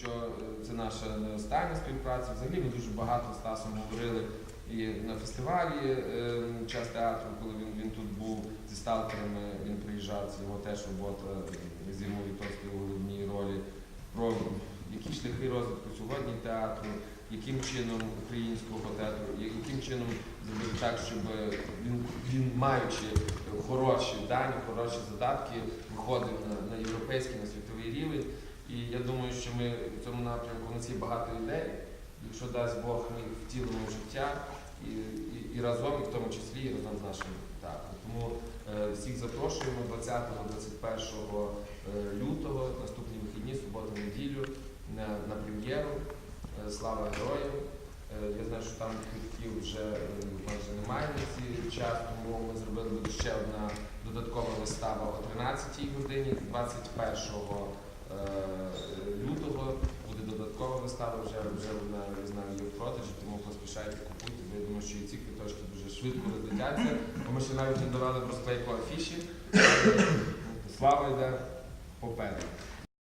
що це наша не остання співпраця. Взагалі ми дуже багато з Стасом говорили і на фестивалі е, час театру, коли він, він тут був зі сталкерами, він приїжджав, це його теж робота з Ірмою Вітовською у головній ролі. Про які шляхи розвитку сьогодні театру, яким чином українського театру, яким чином зробити так, щоб він, він маючи хороші дані, хороші задатки, виходив на, на європейський, на світовий рівень. І я думаю, що ми в цьому напрямку у нас є багато ідей. Якщо дасть Бог, ми втілимо в життя і, і, і разом, і в тому числі і разом з нашим театром. Тому е, всіх запрошуємо 20-21 е, лютого, наступні вихідні, суботу, неділю на, на прем'єру. Е, Слава героям! Е, Я знаю, що там квитків вже майже немає на цей час, тому ми зробили ще одна додаткова вистава о 13 годині, 21 е, лютого буде додаткова вистава, вже, вже вона я знаю, є в продажі, тому поспішайте купуйте. бо Я думаю, що і ці квиточки дуже швидко розлетяться, бо ми ще навіть не давали розклейку афіші. Слава йде попереду.